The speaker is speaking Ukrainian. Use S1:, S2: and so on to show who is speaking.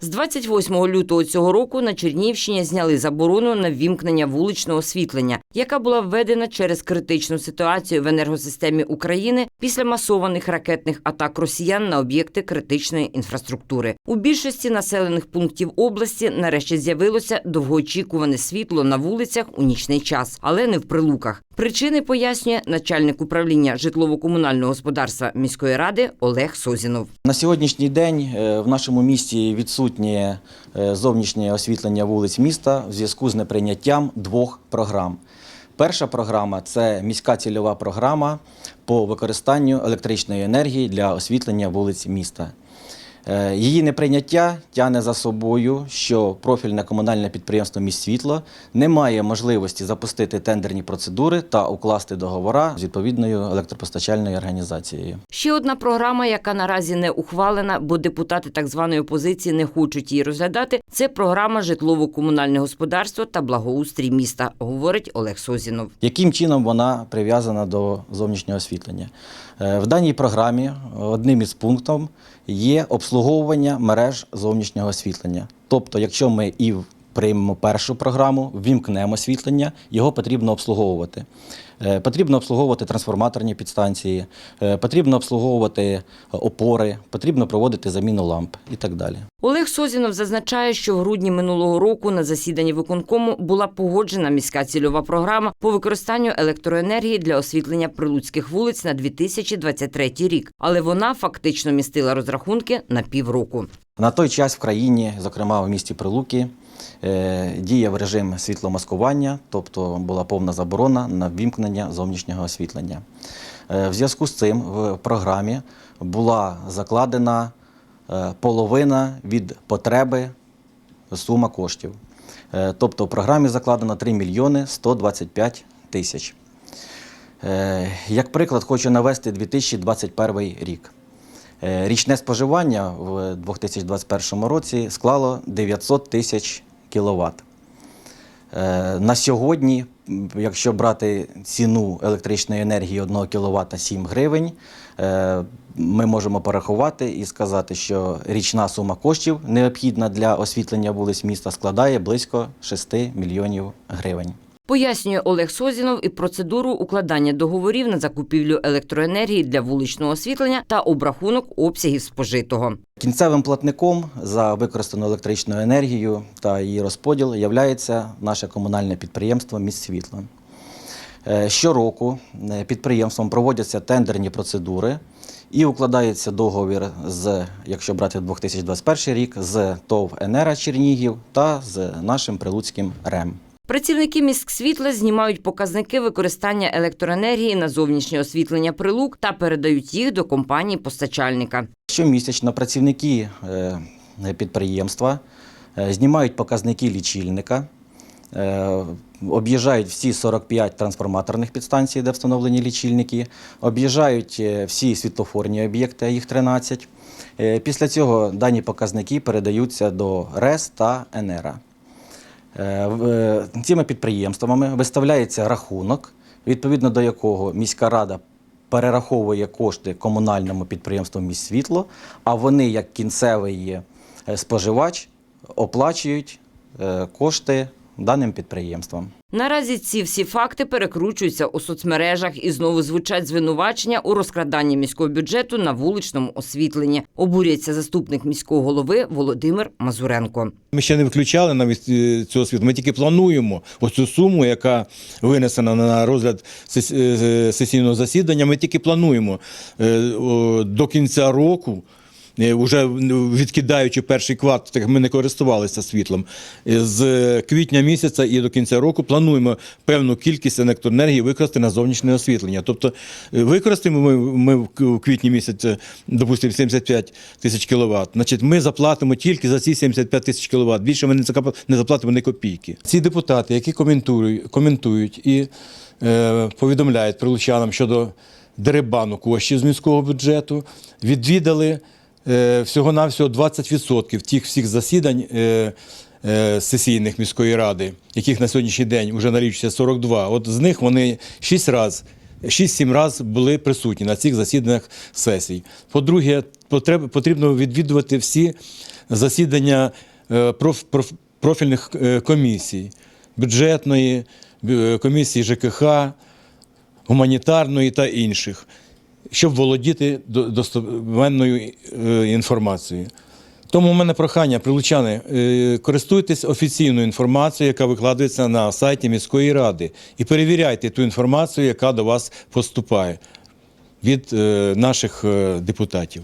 S1: З 28 лютого цього року на Чернігівщині зняли заборону на ввімкнення вуличного освітлення, яка була введена через критичну ситуацію в енергосистемі України після масованих ракетних атак росіян на об'єкти критичної інфраструктури. У більшості населених пунктів області нарешті з'явилося довгоочікуване світло на вулицях у нічний час, але не в прилуках. Причини пояснює начальник управління житлово-комунального господарства міської ради Олег Созінов.
S2: На сьогоднішній день е, в нашому місті відсутнє е, зовнішнє освітлення вулиць міста в зв'язку з неприйняттям двох програм. Перша програма це міська цільова програма по використанню електричної енергії для освітлення вулиць міста. Е, Її неприйняття тягне за собою, що профільне комунальне підприємство «Міськсвітло» не має можливості запустити тендерні процедури та укласти договора з відповідною електропостачальною організацією.
S1: Ще одна програма, яка наразі не ухвалена, бо депутати так званої опозиції не хочуть її розглядати. Це програма житлово-комунальне господарство та благоустрій міста, говорить Олег Созінов.
S2: Яким чином вона прив'язана до зовнішнього освітлення? Е, В даній програмі одним із пунктів є обслуговування мереж зовнішнього освітлення. Тобто, якщо ми і приймемо першу програму, ввімкнемо освітлення, його потрібно обслуговувати. Е, Потрібно обслуговувати трансформаторні підстанції, е, потрібно обслуговувати опори, потрібно проводити заміну ламп і так далі.
S1: Олег Созінов зазначає, що в грудні минулого року на засіданні виконкому була погоджена міська цільова програма по використанню електроенергії для освітлення прилуцьких вулиць на 2023 рік, але вона фактично містила розрахунки на півроку.
S2: На той час в країні, зокрема в місті Прилуки, діяв режим світломаскування, тобто була повна заборона на ввімкнення зовнішнього освітлення. Е, В зв'язку з цим в програмі була закладена е, половина від потреби сума коштів. Е, Тобто в програмі закладено 3 мільйони 125 тисяч. Е, Як приклад, хочу навести 2021 рік. Е, Річне споживання в 2021 році склало 900 тисяч кіловат. Е, На сьогодні, якщо брати ціну електричної енергії 1 кВт 7 гривень, е, ми можемо порахувати і сказати, що річна сума коштів, необхідна для освітлення вулиць міста, складає близько 6 мільйонів гривень.
S1: Пояснює Олег Созінов і процедуру укладання договорів на закупівлю електроенергії для вуличного освітлення та обрахунок обсягів спожитого.
S2: Кінцевим платником за використану електричну енергію та її розподіл є наше комунальне підприємство «Міськсвітло». Е, Щороку е, підприємством проводяться тендерні процедури і укладається договір з, якщо брати 2021 рік, з ТОВ «Енера Чернігів та з нашим прилуцьким РЕМ.
S1: Працівники міськсвітла знімають показники використання електроенергії на зовнішнє освітлення прилук та передають їх до компанії постачальника.
S2: Щомісячно працівники е, підприємства е, знімають показники лічильника, е, об'їжджають всі 45 трансформаторних підстанцій, де встановлені лічильники, об'їжджають всі світлофорні об'єкти, їх 13. Е, Після цього дані показники передаються до РЕС та ЕНЕРА. Е, е, Цими підприємствами виставляється рахунок, відповідно до якого міська рада перераховує кошти комунальному підприємству «Міськсвітло», а вони, як кінцевий е, споживач, оплачують кошти даним підприємствам.
S1: Наразі ці всі факти перекручуються у соцмережах і знову звучать звинувачення у розкраданні міського бюджету на вуличному освітленні. Обурюється заступник міського голови Володимир Мазуренко.
S3: Ми ще не виключали навіть е, цього світу. Ми тільки плануємо оцю суму, яка винесена на розгляд е, сесійного засідання. Ми тільки плануємо е, до кінця року. Е, Уже відкидаючи перший кварт, так ми не користувалися світлом. е, З квітня місяця і до кінця року плануємо певну кількість електроенергії використати на зовнішнє освітлення. Тобто е, використаємо ми, ми в квітні місяці, допустимо, 75 тисяч кіловат. Значить, ми заплатимо тільки за ці 75 тисяч кіловат. Більше ми не заплатимо ні копійки. Ці депутати, які коментують, коментують і е, повідомляють прилучанам щодо дерибану коштів з міського бюджету, відвідали всього-навсього 20% тих всіх засідань е, е, сесійних міської ради, яких на сьогоднішній день вже налічується 42. От з них вони 6 разів 6-7 разів були присутні на цих засіданнях сесій. По-друге, потрібно відвідувати всі засідання е, проф- проф- профільних е, комісій, бюджетної, комісії ЖКХ, гуманітарної та інших, щоб володіти до- достовенною е, інформацією. Тому в мене прохання, прилучани, е, користуйтесь офіційною інформацією, яка викладається на сайті міської ради, і перевіряйте ту інформацію, яка до вас поступає від е, наших депутатів.